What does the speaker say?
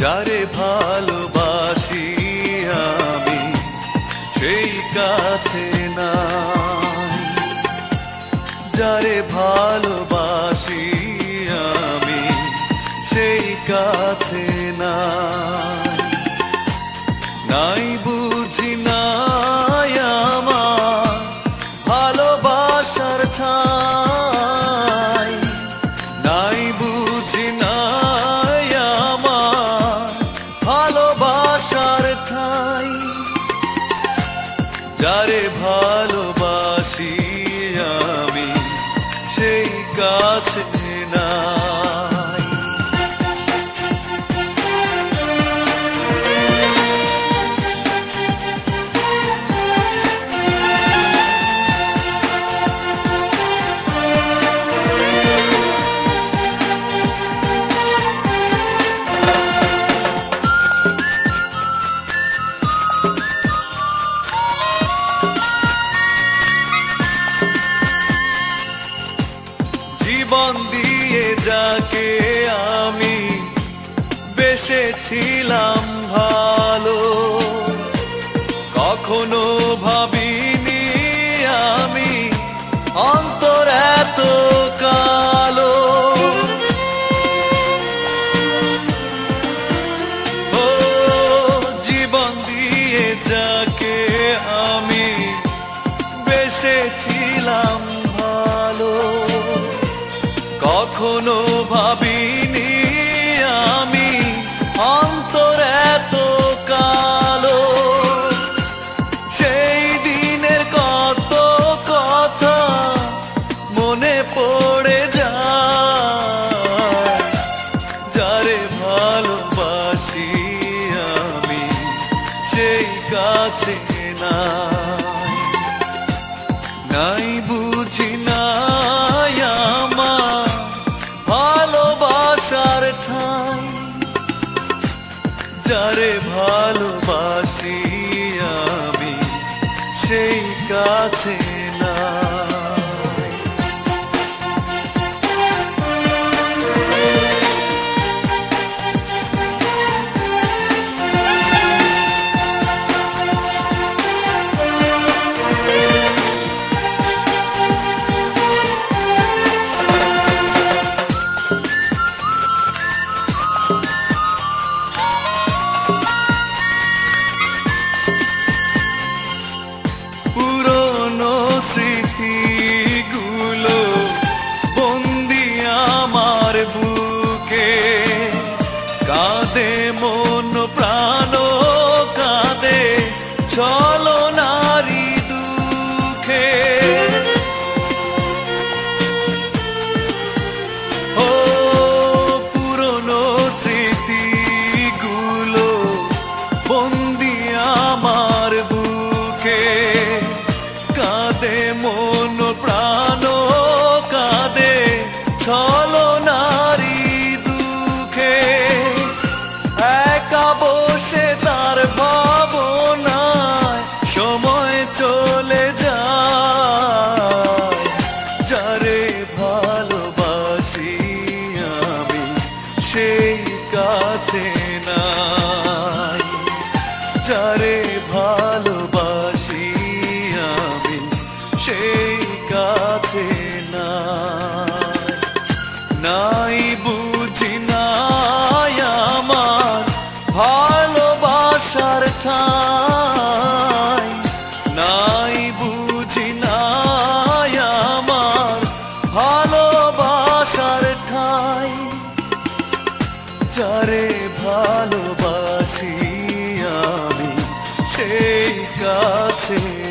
যারে ভালোবাসি আমি সেই কাছে না যারে ভালোবাসি আমি সেই কাছে নাই। যারে ভালোবাসি যাকে আমি বেসেছিলাম ভালো কখনো ভাবিনি আমি অন্তর এত কখনো ভাবিনি আমি। অন্তর এত কালো। সেই দিনের কত কথা মনে পড়ে যায়। যারে ভালোবাসি আমি, সেই কাছে না নাই বুঝি নাই ঠাই যারে ভালোবাসি আমি সেই কাছে নাই সেই কাছে নাই, যারে ভালোবাসি আমি, সেই কাছে নাই। নাই বুঝি নাই আমার ভালোবাসার ঠাই। সেই কাছে।